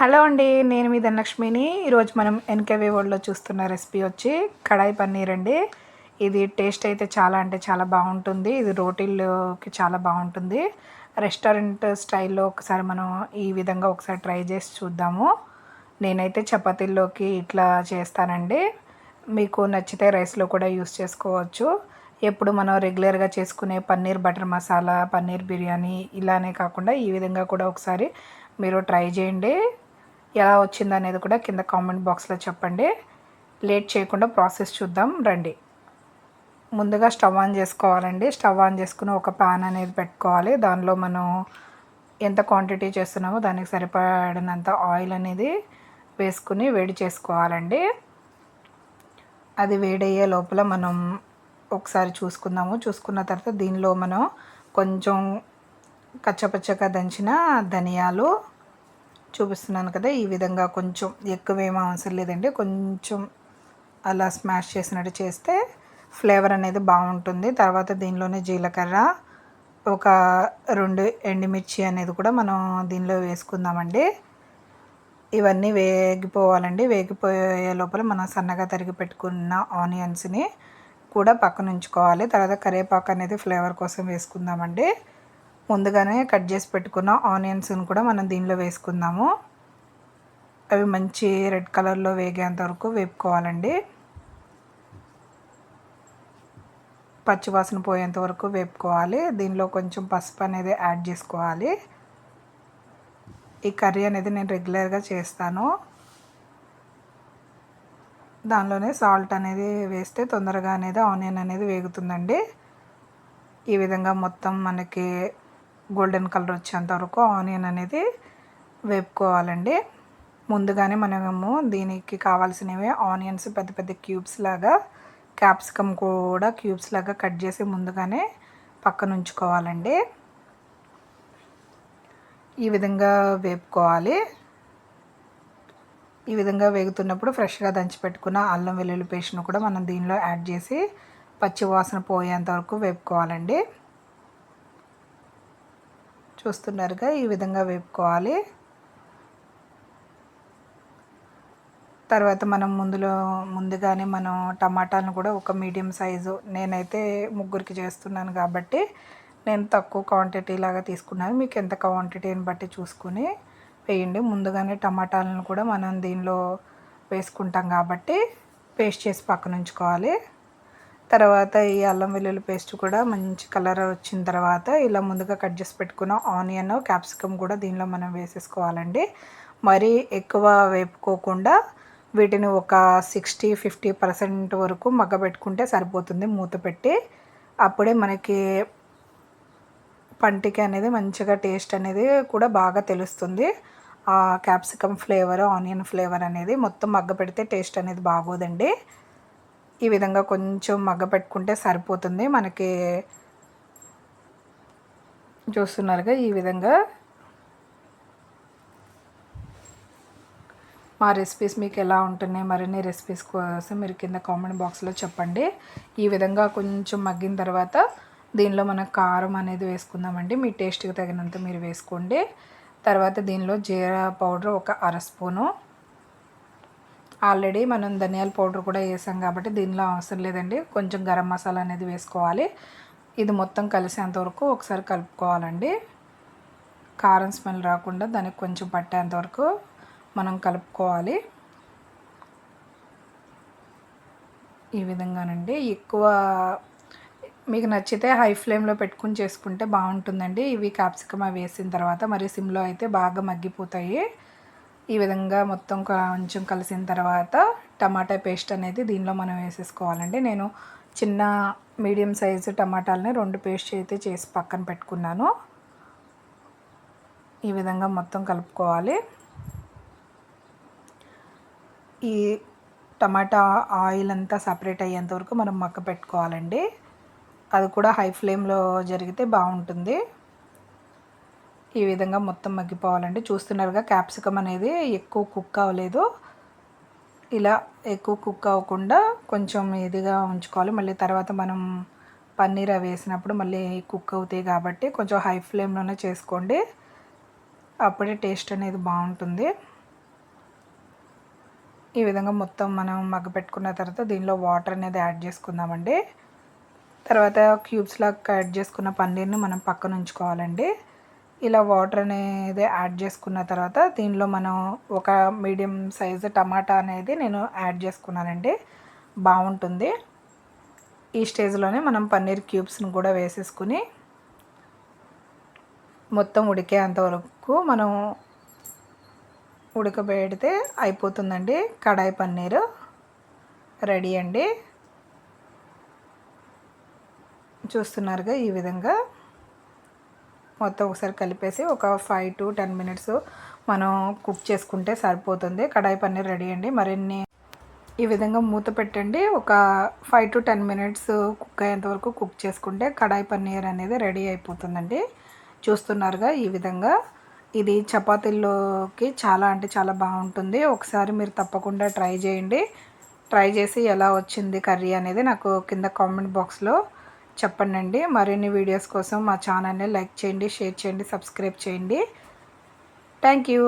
Hello అండి నేను మీ ధనలక్ష్మిని. ఈరోజు మనం ఎన్కేవీ వరల్డ్లో చూస్తున్న రెసిపీ వచ్చి కడాయి పన్నీర్ అండి. ఇది టేస్ట్ అయితే చాలా అంటే చాలా బాగుంటుంది. ఇది రోటీల్లోకి చాలా బాగుంటుంది. రెస్టారెంట్ స్టైల్లో ఒకసారి మనం ఈ విధంగా ఒకసారి ట్రై చేసి చూద్దాము. నేనైతే చపాతీల్లోకి ఇట్లా చేస్తానండి. మీకు నచ్చితే రైస్లో కూడా యూస్ చేసుకోవచ్చు. ఎప్పుడు మనం రెగ్యులర్గా చేసుకునే పన్నీర్ బటర్ మసాలా పన్నీర్ బిర్యానీ ఇలానే కాకుండా ఈ విధంగా కూడా ఒకసారి మీరు ట్రై చేయండి. ఎలా వచ్చింది అనేది కూడా కింద కామెంట్ బాక్స్లో చెప్పండి. లేట్ చేయకుండా ప్రాసెస్ చూద్దాం. రండి. ముందుగా స్టవ్ ఆన్ చేసుకోవాలండి. స్టవ్ ఆన్ చేసుకుని ఒక ప్యాన్ అనేది పెట్టుకోవాలి. దానిలో మనం ఎంత క్వాంటిటీ చేస్తున్నామో దానికి సరిపడినంత ఆయిల్ అనేది వేసుకుని వేడి చేసుకోవాలండి. అది వేడయ్యే లోపల మనం ఒకసారి చూసుకుందాము. చూసుకున్న తర్వాత దీనిలో మనం కొంచెం కచ్చపచ్చగా దంచిన ధనియాలు చూపిస్తున్నాను కదా ఈ విధంగా కొంచెం ఎక్కువ ఏమీ అవసరం లేదండి. కొంచెం అలా స్మాష్ చేసినట్టు చేస్తే ఫ్లేవర్ అనేది బాగుంటుంది. తర్వాత దీనిలోనే జీలకర్ర ఒక రెండు ఎండుమిర్చి అనేది కూడా మనం దీనిలో వేసుకుందామండి. ఇవన్నీ వేగిపోవాలండి. వేగిపోయే లోపల మనం సన్నగా తరిగి పెట్టుకున్న ఆనియన్స్ని కూడా పక్కన ఉంచుకోవాలి తర్వాత కరివేపాకు అనేది ఫ్లేవర్ కోసం వేసుకుందామండి. ముందుగానే కట్ చేసి పెట్టుకున్న ఆనియన్స్ని కూడా మనం దీనిలో వేసుకుందాము. అవి మంచి రెడ్ కలర్లో వేగేంత వరకు వేపుకోవాలండి. పచ్చివాసన పోయేంత వరకు వేపుకోవాలి. దీనిలో కొంచెం పసుపు అనేది యాడ్ చేసుకోవాలి. ఈ కర్రీ అనేది నేను రెగ్యులర్గా చేస్తాను. దానిలోనే సాల్ట్ అనేది వేస్తే తొందరగా అనేది ఆనియన్ అనేది వేగుతుందండి. ఈ విధంగా మొత్తం మనకి గోల్డెన్ కలర్ వచ్చేంత వరకు ఆనియన్ అనేది వేపుకోవాలండి. ముందుగానే మనము దీనికి కావాల్సినవి ఆనియన్స్ పెద్ద పెద్ద క్యూబ్స్ లాగా క్యాప్సికమ్ కూడా క్యూబ్స్ లాగా కట్ చేసి ముందుగానే పక్కన ఉంచుకోవాలండి. ఈ విధంగా వేపుకోవాలి. ఈ విధంగా వేగుతున్నప్పుడు ఫ్రెష్గా దంచి పెట్టుకున్న అల్లం వెల్లుల్లి పేస్ట్ను కూడా మనం దీనిలో యాడ్ చేసి పచ్చి వాసన పోయేంత వరకు వేపుకోవాలండి. చూస్తున్నారుగా ఈ విధంగా వేపుకోవాలి. తర్వాత మనం ముందులో ముందుగానే మనం టమాటాలను కూడా ఒక మీడియం సైజు నేనైతే ముగ్గురికి చేస్తున్నాను కాబట్టి నేను తక్కువ క్వాంటిటీ లాగా తీసుకున్నాను. మీకు ఎంత క్వాంటిటీని బట్టి చూసుకుని వేయండి. ముందుగానే టమాటాలను కూడా మనం దీనిలో వేసుకుంటాం కాబట్టి పేస్ట్ చేసి పక్కన ఉంచుకోవాలి. తర్వాత ఈ అల్లం వెల్లుల్లి పేస్ట్ కూడా మంచి కలర్ వచ్చిన తర్వాత ఇలా ముందుగా కట్ చేసి పెట్టుకున్న ఆనియన్ క్యాప్సికమ్ కూడా దీనిలో మనం వేసేసుకోవాలండి. మరీ ఎక్కువ వేపుకోకుండా వీటిని ఒక సిక్స్టీ ఫిఫ్టీ పర్సెంట్ వరకు మగ్గబెట్టుకుంటే సరిపోతుంది మూత పెట్టి. అప్పుడే మనకి పంటికి అనేది మంచిగా టేస్ట్ అనేది కూడా బాగా తెలుస్తుంది. ఆ క్యాప్సికమ్ ఫ్లేవర్ ఆనియన్ ఫ్లేవర్ అనేది మొత్తం మగ్గ పెడితే టేస్ట్ అనేది బాగోదండి. ఈ విధంగా కొంచెం మగ్గ పెట్టుకుంటే సరిపోతుంది. మనకి చూస్తున్నారుగా ఈ విధంగా మా రెసిపీస్ మీకు ఎలా ఉంటున్నాయి మరిన్ని రెసిపీస్ కోసం మీరు కింద కామెంట్ బాక్స్లో చెప్పండి. ఈ విధంగా కొంచెం మగ్గిన తర్వాత దీనిలో మనం కారం అనేది వేసుకుందామండి. మీ టేస్ట్కి తగినంత మీరు వేసుకోండి. తర్వాత దీనిలో జీరా పౌడర్ ఒక అర స్పూను. ఆల్రెడీ మనం ధనియాల పౌడర్ కూడా వేసాం కాబట్టి దీనిలో అవసరం లేదండి. కొంచెం గరం మసాలా అనేది వేసుకోవాలి. ఇది మొత్తం కలిసేంత వరకు ఒకసారి కలుపుకోవాలండి. కారం స్మెల్ రాకుండా దానికి కొంచెం పట్టేంత వరకు మనం కలుపుకోవాలి. ఈ విధంగానండి. ఎక్కువ మీకు నచ్చితే హై ఫ్లేమ్లో పెట్టుకుని చేసుకుంటే బాగుంటుందండి. ఇవి క్యాప్సికమ్ అవి వేసిన తర్వాత మరి సిమ్లో అయితే బాగా మగ్గిపోతాయి. ఈ విధంగా మొత్తం కొంచెం కలిసిన తర్వాత టమాటా పేస్ట్ అనేది దీనిలో మనం వేసేసుకోవాలండి. నేను చిన్న మీడియం సైజు టమాటాలని రెండు పేస్ట్ అయితే చేసి పక్కన పెట్టుకున్నాను. ఈ విధంగా మొత్తం కలుపుకోవాలి. ఈ టమాటా ఆయిల్ అంతా సపరేట్ అయ్యేంత వరకు మనం మక్క పెట్టుకోవాలండి. అది కూడా హై ఫ్లేమ్లో జరిగితే బాగుంటుంది. ఈ విధంగా మొత్తం మగ్గిపోవాలండి. చూస్తున్నారుగా క్యాప్సికమ్ అనేది ఎక్కువ కుక్ అవ్వలేదు. ఇలా ఎక్కువ కుక్ అవ్వకుండా కొంచెం ఇదిగా ఉంచుకోవాలి. మళ్ళీ తర్వాత మనం పన్నీర్ అవి వేసినప్పుడు మళ్ళీ కుక్ అవుతాయి కాబట్టి కొంచెం హై ఫ్లేమ్లోనే చేసుకోండి. అప్పుడే టేస్ట్ అనేది బాగుంటుంది. ఈ విధంగా మొత్తం మనం మగ్గపెట్టుకున్న తర్వాత దీనిలో వాటర్ అనేది యాడ్ చేసుకుందామండి. తర్వాత క్యూబ్స్లా కట్ చేసుకున్న పన్నీర్ని మనం పక్కన ఉంచుకోవాలండి. ఇలా వాటర్ అనేది యాడ్ చేసుకున్న తర్వాత దీనిలో మనం ఒక మీడియం సైజు టమాటా అనేది నేను యాడ్ చేసుకున్నానండి. బాగుంటుంది. ఈ స్టేజ్లోనే మనం పన్నీర్ క్యూబ్స్ని కూడా వేసేసుకుని మొత్తం ఉడికేంత వరకు మనం ఉడకబెడితే అయిపోతుందండి. కడాయి పన్నీరు రెడీ అండి. చూస్తున్నారుగా ఈ విధంగా. మొత్తం ఒకసారి కలిపేసి ఒక ఫైవ్ టు టెన్ మినిట్స్ మనం కుక్ చేసుకుంటే సరిపోతుంది. కడాయి పన్నీర్ రెడీ అండి. మరిన్ని ఈ విధంగా మూత పెట్టండి. ఒక five to ten minutes cook అయ్యేంత వరకు కుక్ చేసుకుంటే కడాయి పన్నీర్ అనేది రెడీ అయిపోతుందండి. చూస్తున్నారుగా ఈ విధంగా. ఇది చపాతీల్లోకి చాలా అంటే చాలా బాగుంటుంది. ఒకసారి మీరు తప్పకుండా ట్రై చేయండి. ట్రై చేసి ఎలా వచ్చింది కర్రీ అనేది నాకు కింద కామెంట్ బాక్స్లో చెప్పండి మరిన్ని వీడియోస్ కోసం మా ఛానల్ని లైక్ చేయండి షేర్ చేయండి సబ్స్క్రైబ్ చేయండి. Thank you.